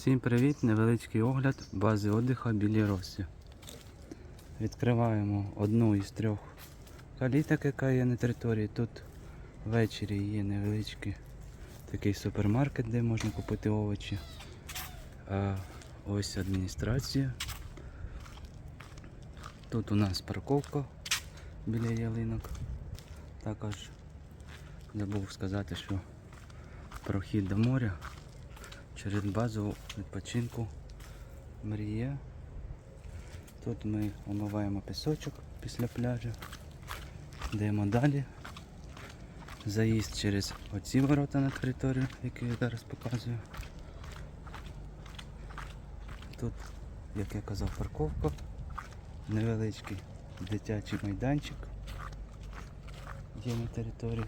Всім привіт! Невеличкий огляд бази отдиха Білі Росі. Відкриваємо одну із трьох каліток, яка є на території. Тут ввечері є невеличкий такий супермаркет, де можна купити овочі. А ось адміністрація. Тут у нас парковка біля ялинок. Також забув сказати, що прохід до моря через базу відпочинку мрія. Тут ми омиваємо пісочок після пляжу. Йдемо далі. Заїзд через оці ворота на територію, які я зараз показую. Тут, як я казав, парковка, невеличкий дитячий майданчик є на території.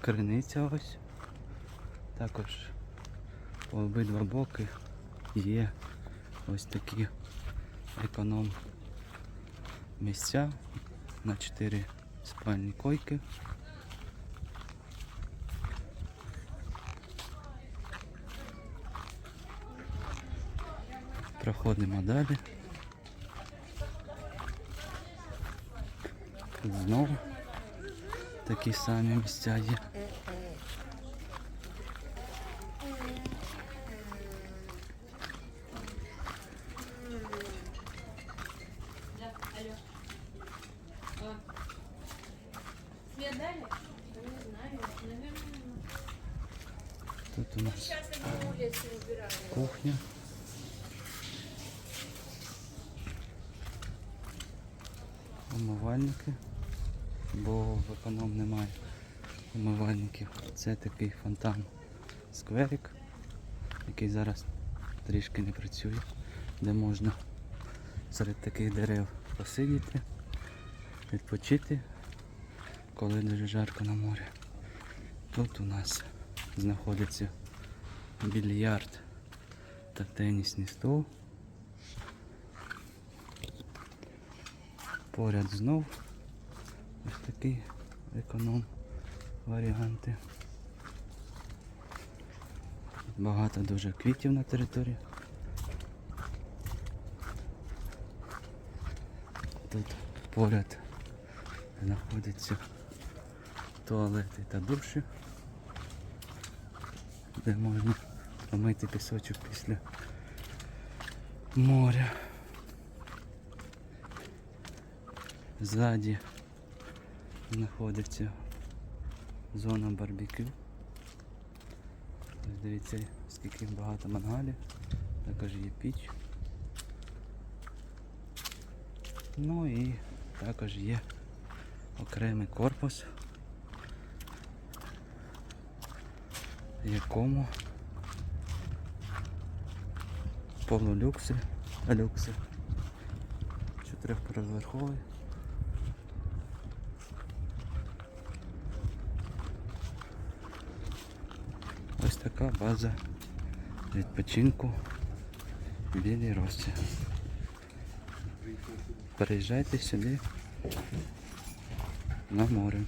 Криниця ось. Також по обидва боки є ось такі економ місця на 4 спальні койки. Проходимо далі. Знову такі самі місця є. Дали? Не знаю. Тут у нас кухня. Умивальники, бо в економ немає умивальників. Це такий фонтан скверик, який зараз трішки не працює, де можна серед таких дерев посидіти, відпочити, коли дуже жарко на морі. Тут у нас знаходиться більярд та тенісний стол. Поряд знов ось такі економ варіанти. Багато дуже квітів на території. Тут поряд знаходяться туалети та душі, де можна помити пісочок після моря. Ззаді знаходиться зона барбекю. Дивіться, скільки багато мангалів. Також є піч. Ну і також є окремий корпус, якому полулюкси, люкси, чотирьохповерховий. Ось така база відпочинку в Білій Росі. Переїжджайте сюди на море.